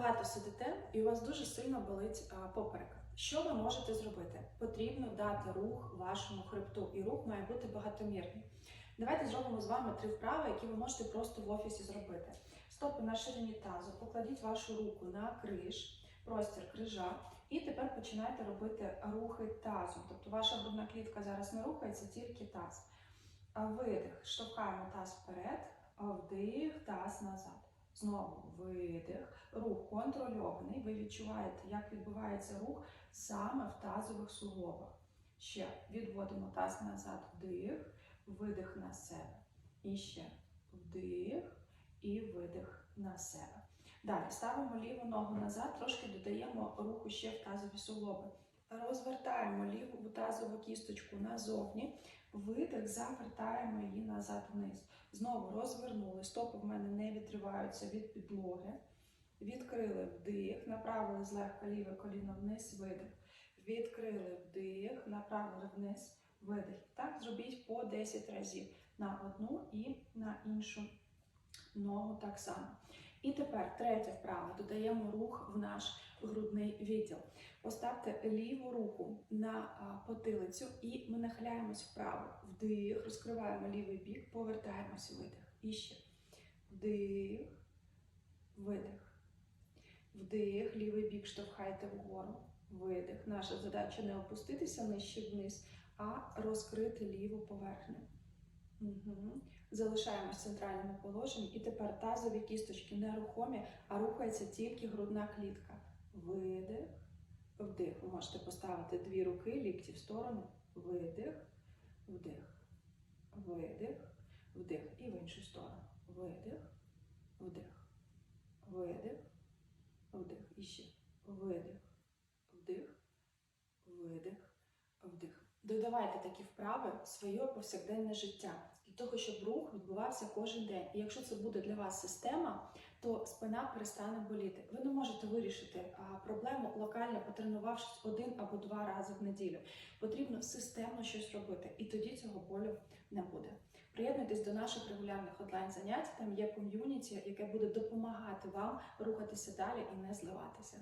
багато сидите і у вас дуже сильно болить поперек. Що ви можете зробити? Потрібно дати рух вашому хребту, і рух має бути багатомірний. Давайте зробимо з вами три вправи, які ви можете просто в офісі зробити. Стопи на ширині тазу, покладіть вашу руку на криш, простір крижа, і тепер починайте робити рухи тазом. Тобто ваша грудна клітка зараз не рухається, тільки таз. Видих, штовхаємо таз вперед, вдих, таз назад. Знову видих, рух контрольований. Ви відчуваєте, як відбувається рух саме в тазових суглобах. Ще відводимо таз назад, вдих, видих на себе. І ще вдих і видих на себе. Далі ставимо ліву ногу назад, трошки додаємо руху ще в тазові суглоби. Розвертаємо ліву тазову кісточку назовні, видих, завертаємо її назад вниз. Знову розвернули, стопи в мене не відриваються від підлоги. Відкрили вдих, направили злегка ліве коліно вниз, видих. Відкрили вдих, направили вниз, видих. Так зробіть по 10 разів на одну і на іншу ногу так само. І тепер третя вправа. Додаємо рух в наш грудний відділ. Поставте ліву руку на потилицю і ми нахиляємось вправо. Вдих, розкриваємо лівий бік, повертаємось, видих. І ще. Вдих, видих. Вдих, лівий бік штовхайте вгору. Видих. Наша задача не опуститися нижче вниз, а розкрити ліву поверхню. Угу. Залишаємось в центральному положенні. І тепер тазові кісточки нерухомі, а рухається тільки грудна клітка. Видих, вдих. Ви можете поставити дві руки, лікті в сторону. Видих, вдих, видих, вдих. І в іншу сторону. Видих, вдих, видих, вдих. І ще видих, вдих, видих, вдих. Додавайте такі вправи в своє повсякденне життя для того, щоб рух відбувався кожен день. І якщо це буде для вас система, то спина перестане боліти. Ви не можете вирішити проблему локально потренувавшись один або два рази в неділю. Потрібно системно щось робити, і тоді цього болю не буде. Приєднуйтесь до наших регулярних онлайн занять. Там є ком'юніті, яке буде допомагати вам рухатися далі і не зливатися.